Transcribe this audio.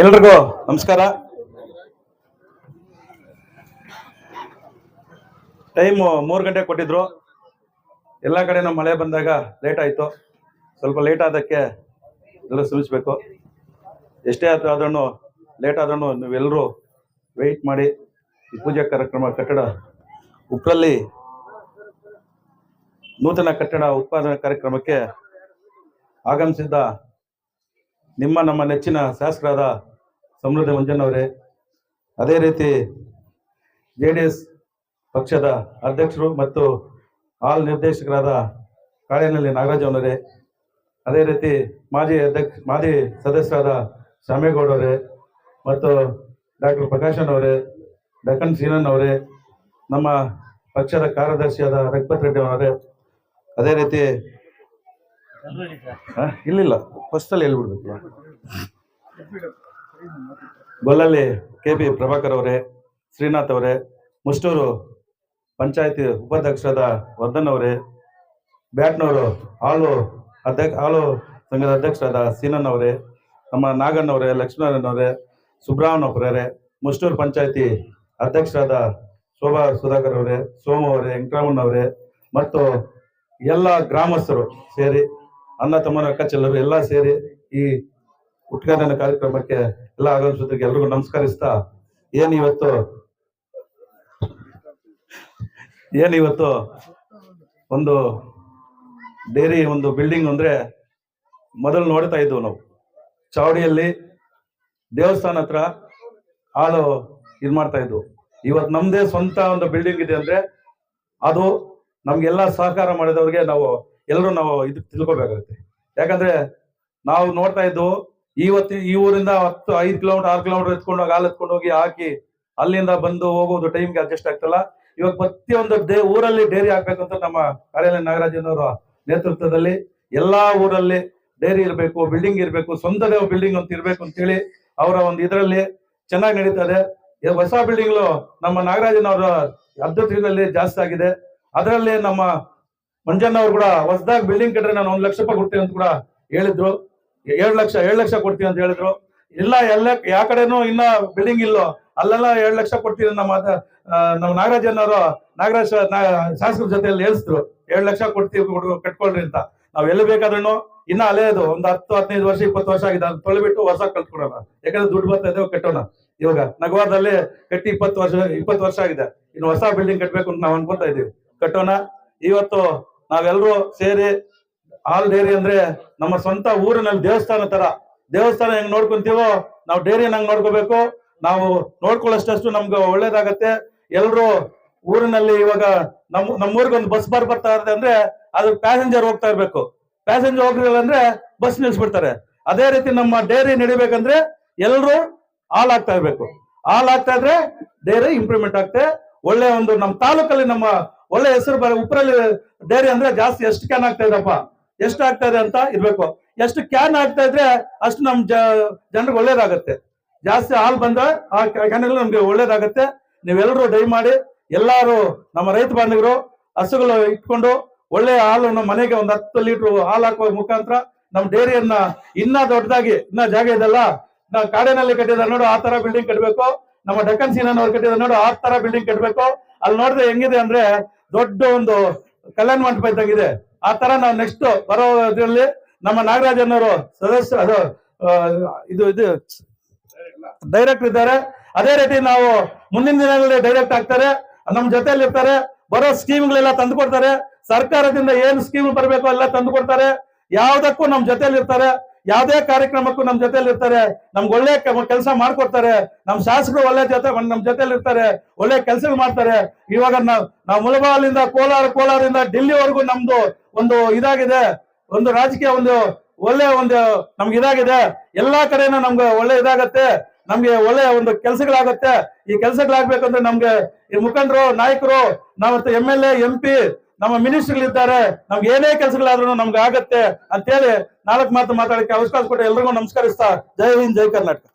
ಎಲ್ರಿಗೂ ನಮಸ್ಕಾರ. ಟೈಮ್ ಮೂರು ಗಂಟೆ ಕೊಟ್ಟಿದ್ರು. ಎಲ್ಲ ಕಡೆನೂ ಮಳೆ ಬಂದಾಗ ಲೇಟ್ ಆಯಿತು. ಸ್ವಲ್ಪ ಲೇಟ್ ಆದಕ್ಕೆ ಎಲ್ಲ ಕ್ಷಮಿಸ್ಬೇಕು ಎಷ್ಟೇ ಆದ್ರೂ ಲೇಟ್ ಆದ್ರೂ ನೀವೆಲ್ಲರೂ ವೆಯ್ಟ್ ಮಾಡಿ ಈ ಪೂಜಾ ಕಾರ್ಯಕ್ರಮ ಕಟ್ಟಡ ಉಪ್ಪರಲ್ಲಿ ನೂತನ ಕಟ್ಟಡ ಉತ್ಪಾದನಾ ಕಾರ್ಯಕ್ರಮಕ್ಕೆ ಆಗಮಿಸಿದ್ದ ನಿಮ್ಮ ನಮ್ಮ ನೆಚ್ಚಿನ ಶಾಸಕರಾದ ಸಮೃದ್ಧ ಮಂಜನವರೇ ಅದೇ ರೀತಿ ಜೆ ಡಿ ಎಸ್ ಪಕ್ಷದ ಅಧ್ಯಕ್ಷರು ಮತ್ತು ಹಾಲ್ ನಿರ್ದೇಶಕರಾದ ಕಾಳಿನಲ್ಲಿ ನಾಗರಾಜವನವರೇ ಅದೇ ರೀತಿ ಮಾಜಿ ಅಧ್ಯಕ್ಷ, ಮಾಜಿ ಸದಸ್ಯರಾದ ಶಾಮೇಗೌಡವರೇ ಮತ್ತು ಡಾಕ್ಟರ್ ಪ್ರಕಾಶನ್ ಅವರೇ, ಡಕನ್ ಸೀನನ್ ಅವರೇ, ನಮ್ಮ ಪಕ್ಷದ ಕಾರ್ಯದರ್ಶಿಯಾದ ರಘುಪತ್ ರೆಡ್ಡಿ ಅವರೇ, ಅದೇ ರೀತಿ ಆ, ಇಲ್ಲಿಲ್ಲ. ಫಸ್ಟಲ್ಲಿ ಹೇಳ್ಬಿಡ್ಬೇಕು. ಗೊಲ್ಲಲ್ಲಿ ಕೆ ಪಿ ಪ್ರಭಾಕರ್ ಅವರೇ ಶ್ರೀನಾಥ್ ಅವರೇ ಮುಷ್ಟೂರು ಪಂಚಾಯತಿ ಉಪಾಧ್ಯಕ್ಷರಾದ ವರ್ಧನ್ ಅವರೇ ಬ್ಯಾಟ್ನವರು ಹಾಲು ಅಧ್ಯಕ್ಷ ಹಾಲು ಸಂಘದ ಅಧ್ಯಕ್ಷರಾದ ಸೀನನ್ ಅವರೇ ನಮ್ಮ ನಾಗಣ್ಣ ಅವರೇ ಲಕ್ಷ್ಮೀನಾರಾಯಣ ಅವರೇ ಸುಬ್ರಹ್ಮಣ್ಯ ಅವರೇ ಮುಷ್ಟೂರು ಪಂಚಾಯತಿ ಅಧ್ಯಕ್ಷರಾದ ಶೋಭಾ ಸುಧಾಕರ್ ಅವರೇ ಸೋಮ ಅವರೇ ವೆಂಕಟರಾಮಣ್ಣ ಅವರೇ ಮತ್ತು ಎಲ್ಲ ಗ್ರಾಮಸ್ಥರು ಸೇರಿ ಅಣ್ಣ ತಮ್ಮನ ಅಕ್ಕ, ಚೆಲ್ಲರು ಎಲ್ಲ ಸೇರಿ ಈ ಉದ್ಘಾಟನೆ ಕಾರ್ಯಕ್ರಮಕ್ಕೆ ಎಲ್ಲ ಆಗಮಿಸೋದಕ್ಕೆ ಎಲ್ರಿಗೂ ನಮಸ್ಕರಿಸ್ತಾ, ಏನ್ ಇವತ್ತು? ಏನ್ ಇವತ್ತು? ಒಂದು ಡೇರಿ, ಒಂದು ಬಿಲ್ಡಿಂಗ್ ಅಂದ್ರೆ ಮೊದಲು ನೋಡ್ತಾ ಇದ್ವು ನಾವು. ಚಾವಡಿಯಲ್ಲಿ ದೇವಸ್ಥಾನ ಹತ್ರ ಹಾಳು ಇದು ಮಾಡ್ತಾ ಇದ್ವು ಇವತ್ತು ನಮ್ದೇ ಸ್ವಂತ ಒಂದು ಬಿಲ್ಡಿಂಗ್ ಇದೆ ಅಂದ್ರೆ ಅದು ನಮ್ಗೆಲ್ಲ ಸಹಕಾರ ಮಾಡಿದವ್ರಿಗೆ ನಾವು ಎಲ್ಲರೂ ನಾವು ಇದು ತಿಳ್ಕೊಬೇಕಾಗುತ್ತೆ ಯಾಕಂದ್ರೆ ನಾವು ನೋಡ್ತಾ ಇದ್ದು ಇವತ್ತು ಈ ಊರಿಂದ ಹತ್ತು, ಐದು ಕಿಲೋಮೀಟರ್, ಆರು ಕಿಲೋಮೀಟರ್ ಎತ್ಕೊಂಡು ಹೋಗಿ, ಹಾಲು ಎತ್ಕೊಂಡು ಹೋಗಿ ಹಾಕಿ ಅಲ್ಲಿಂದ ಬಂದು ಹೋಗೋದು ಟೈಮ್ಗೆ ಅಡ್ಜಸ್ಟ್ ಆಗ್ತಲ್ಲ. ಇವಾಗ ಪ್ರತಿಯೊಂದು ಡೇ ಊರಲ್ಲಿ ಡೈರಿ ಹಾಕ್ಬೇಕು ಅಂತ ನಮ್ಮ ಕಾರ್ಯಾಲಯ ನಾಗರಾಜನವರ ನೇತೃತ್ವದಲ್ಲಿ ಎಲ್ಲಾ ಊರಲ್ಲಿ ಡೈರಿ ಇರಬೇಕು, ಬಿಲ್ಡಿಂಗ್ ಇರಬೇಕು, ಸ್ವಂತದೇ ಬಿಲ್ಡಿಂಗ್ ಅಂತ ಇರಬೇಕು ಅಂತೇಳಿ ಅವರ ಒಂದು ಇದರಲ್ಲಿ ಚೆನ್ನಾಗಿ ನಡೀತದೆ. ಹೊಸ ಬಿಲ್ಡಿಂಗ್ ನಮ್ಮ ನಾಗರಾಜನವರ ಅಧ್ಯಕ್ಷದಲ್ಲಿ ಜಾಸ್ತಿ ಆಗಿದೆ. ಅದರಲ್ಲಿ ನಮ್ಮ ಮಂಜಣ್ಣ ಅವ್ರು ಕೂಡ ಹೊಸದಾಗಿ ಬಿಲ್ಡಿಂಗ್ ಕಟ್ಟರೆ ನಾನು ಒಂದ್ ಲಕ್ಷ ರೂಪಾಯಿ ಕೊಡ್ತೀನಿ ಅಂತ ಕೂಡ ಹೇಳಿದ್ರು. ಏಳು ಲಕ್ಷ ಏಳು ಲಕ್ಷ ಕೊಡ್ತೀನಿ ಅಂತ ಹೇಳಿದ್ರು. ಇಲ್ಲ, ಎಲ್ಲ ಯಾವ ಕಡೆನೂ ಇನ್ನ ಬಿಲ್ಡಿಂಗ್ ಇಲ್ಲೋ, ಅಲ್ಲೆಲ್ಲ ಏಳು ಲಕ್ಷ ಕೊಡ್ತೀನಿ ನಮ್ಮ ನಮ್ಮ ನಾಗರಾಜ್ ನಾಗರಾಜನವರು ನಾಗರಾಜ್ ಶಾಸಕ ಶಾಸಕರ ಜೊತೆಯಲ್ಲಿ ಹೇಳಿಸಿದ್ರು. ಏಳು ಲಕ್ಷ ಕೊಡ್ತೀವಿ, ಕೊಡು- ಕಟ್ಕೊಳ್ರಿ ಅಂತ. ನಾವ್ ಎಲ್ಲಿ ಬೇಕಾದ್ರೂ ಇನ್ನ ಅಲೆಯೋದು ಒಂದು ಹತ್ತು, ಹದಿನೈದು ವರ್ಷ, ಇಪ್ಪತ್ತು ವರ್ಷ ಆಗಿದೆ, ಅದನ್ನ ತೊಳೆಬಿಟ್ಟು ಹೊಸ ಕಲ್ತ್ಕೊಡೋಣ ಯಾಕಂದ್ರೆ ದುಡ್ಡು ಬರ್ತಾ ಇದೆ ಕಟ್ಟೋಣ. ಇವಾಗ ನಗವಾದಲ್ಲಿ ಕಟ್ಟಿ ಇಪ್ಪತ್ತು ವರ್ಷ ಇಪ್ಪತ್ತು ವರ್ಷ ಆಗಿದೆ. ಇನ್ನು ಹೊಸ ಬಿಲ್ಡಿಂಗ್ ಕಟ್ಬೇಕು ಅಂತ ನಾವು ಅನ್ಕೊಂತ ಇದೀವಿ. ಕಟ್ಟೋಣ. ಇವತ್ತು ನಾವೆಲ್ಲರೂ ಸೇರಿ ಹಾಲ್ ಡೈರಿ ಅಂದ್ರೆ ನಮ್ಮ ಸ್ವಂತ ಊರಿನಲ್ಲಿ ದೇವಸ್ಥಾನ ತರ. ದೇವಸ್ಥಾನ ಹೆಂಗ್ ನೋಡ್ಕೊಂತೀವೋ ನಾವು ಡೈರಿನ ಹಂಗ್ ನೋಡ್ಕೋಬೇಕು. ನಾವು ನೋಡ್ಕೊಳ್ಳೋಷ್ಟಷ್ಟು ನಮ್ಗೆ ಒಳ್ಳೇದಾಗತ್ತೆ. ಎಲ್ರು ಊರಿನಲ್ಲಿ ಇವಾಗ ನಮ್, ನಮ್ಮೂರಿಗೊಂದು ಬಸ್ ಬಾರ್ ಬರ್ತಾ ಇರುತ್ತೆ ಅಂದ್ರೆ ಅದು ಪ್ಯಾಸೆಂಜರ್ ಹೋಗ್ತಾ ಇರ್ಬೇಕು. ಪ್ಯಾಸೆಂಜರ್ ಹೋಗ್ಲಿಲ್ಲ ಅಂದ್ರೆ ಬಸ್ ನಿಲ್ಸ್ಬಿಡ್ತಾರೆ. ಅದೇ ರೀತಿ ನಮ್ಮ ಡೈರಿ ನಡಿಬೇಕಂದ್ರೆ ಎಲ್ಲರೂ ಹಾಲ್ ಆಗ್ತಾ ಇರ್ಬೇಕು. ಹಾಲ್ ಆಗ್ತಾ ಇದ್ರೆ ಡೈರಿ ಇಂಪ್ರೂವ್ಮೆಂಟ್ ಆಗ್ತದೆ ಒಳ್ಳೆ ಒಂದು ನಮ್ಮ ತಾಲೂಕಲ್ಲಿ ನಮ್ಮ ಒಳ್ಳೆ ಹೆಸರು ಬರ ಉಪ್ರಲ್ಲಿ ಡೈರಿ ಅಂದ್ರೆ ಜಾಸ್ತಿ ಎಷ್ಟು ಕ್ಯಾನ್ ಆಗ್ತಾ ಇದೆಪ್ಪ ಎಷ್ಟು ಆಗ್ತಾ ಇದೆ ಅಂತ ಇರ್ಬೇಕು. ಎಷ್ಟು ಕ್ಯಾನ್ ಆಗ್ತಾ ಇದ್ರೆ ಅಷ್ಟು ನಮ್ ಜನರಿಗೆ ಒಳ್ಳೇದಾಗತ್ತೆ. ಜಾಸ್ತಿ ಹಾಲು ಬಂದ ಆ ಕ್ಯಾನ್ ನಮ್ಗೆ ಒಳ್ಳೇದಾಗತ್ತೆ. ನೀವೆಲ್ಲರೂ ಮಾಡಿ, ಎಲ್ಲಾರು ನಮ್ಮ ರೈತ ಬಾಂಧವರು, ಹಸುಗಳು ಇಟ್ಕೊಂಡು ಒಳ್ಳೆ ಹಾಲು ನಮ್ಮ ಮನೆಗೆ ಒಂದು ಹತ್ತು ಲೀಟರ್ ಹಾಲು ಹಾಕುವ ಮುಖಾಂತರ ನಮ್ಮ ಡೈರಿಯನ್ನ ಇನ್ನ ದೊಡ್ಡದಾಗಿ, ಇನ್ನ ಜಾಗ ಇದೆಲ್ಲ ನಾವು ಕಾಡಿನಲ್ಲಿ ಕಟ್ಟಿದ ನೋಡು, ಆ ತರ ಬಿಲ್ಡಿಂಗ್ ಕಟ್ಟಬೇಕು ನಮ್ಮ ಡಕ್ಕನ್ ಸೀನನ್ ಅವ್ರು ಕಟ್ಟಿದ ನೋಡು, ಆ ತರ ಬಿಲ್ಡಿಂಗ್ ಕಟ್ಟಬೇಕು ಅಲ್ಲಿ ನೋಡಿದ್ರೆ ಹೆಂಗಿದೆ ಅಂದ್ರೆ ದೊಡ್ಡ ಒಂದು ಕಲ್ಯಾಣ ಮಂಟಪ ಇದ್ದಂಗಿದೆ. ಆ ತರ ನಾವು ನೆಕ್ಸ್ಟ್ ಬರೋ ಇದರಲ್ಲಿ ನಮ್ಮ ನಾಗರಾಜನವರು ಸದಸ್ಯ, ಅದು ಇದು ಇದು ಡೈರೆಕ್ಟರ್ ಇದ್ದಾರೆ. ಅದೇ ರೀತಿ ನಾವು ಮುಂದಿನ ದಿನಗಳಲ್ಲಿ ಡೈರೆಕ್ಟ್ ಆಗ್ತಾರೆ. ನಮ್ಮ ಜೊತೆಯಲ್ಲಿ ಇರ್ತಾರೆ ಬರೋ ಸ್ಕೀಮ್ಗಳೆಲ್ಲ ತಂದು ಕೊಡ್ತಾರೆ. ಸರ್ಕಾರದಿಂದ ಏನು ಸ್ಕೀಮ್ ಬರಬೇಕು ಎಲ್ಲ ತಂದು ಕೊಡ್ತಾರೆ. ಯಾವ್ದಕ್ಕೂ ನಮ್ಮ ಜೊತೆಯಲ್ಲಿ ಇರ್ತಾರೆ ಯಾವ್ದೇ ಕಾರ್ಯಕ್ರಮಕ್ಕೂ ನಮ್ಮ ಜೊತೆಲಿ ಇರ್ತಾರೆ, ನಮ್ಗೆ ಒಳ್ಳೆ ಕೆಲಸ ಮಾಡ್ಕೊಡ್ತಾರೆ ನಮ್ಮ ಶಾಸಕರು ಒಳ್ಳೆ ಜೊತೆ ನಮ್ಮ ಜೊತೆಲಿ ಇರ್ತಾರೆ, ಒಳ್ಳೆ ಕೆಲಸಗಳು ಮಾಡ್ತಾರೆ. ಇವಾಗ ನಾವು ಮುಳಬಾಗಿಲಿಂದ ಕೋಲಾರ, ಕೋಲಾರದಿಂದ ಡೆಲ್ಲಿವರೆಗೂ ನಮ್ದು ಒಂದು ಇದಾಗಿದೆ, ಒಂದು ರಾಜಕೀಯ ಒಂದು ಒಳ್ಳೆ ಒಂದು ನಮ್ಗೆ ಇದಾಗಿದೆ. ಎಲ್ಲಾ ಕಡೆನೂ ನಮ್ಗೆ ಒಳ್ಳೆ ಇದಾಗತ್ತೆ, ನಮ್ಗೆ ಒಳ್ಳೆ ಒಂದು ಕೆಲಸಗಳಾಗತ್ತೆ. ಈ ಕೆಲಸಗಳಾಗ್ಬೇಕಂದ್ರೆ ನಮ್ಗೆ ಈ ಮುಖಂಡರು, ನಾಯಕರು ನಾವತ್ತು M L A, M P ನಮ್ಮ ಮಿನಿಸ್ಟರ್ಗಳಿದ್ದಾರೆ ನಮ್ಗೆ ಏನೇ ಕೆಲಸಗಳಾದ್ರೂ ನಮ್ಗೆ ಆಗತ್ತೆ. ಅಂತೇಳಿ ನಾಲ್ಕು ಮಾತು ಮಾತಾಡಕ್ಕೆ ಅವಕಾಶ ಕೊಟ್ಟು ಎಲ್ರಿಗೂ ನಮಸ್ಕರಿಸ್ತಾ, ಜೈ ಹಿಂದ್, ಜೈ ಕರ್ನಾಟಕ.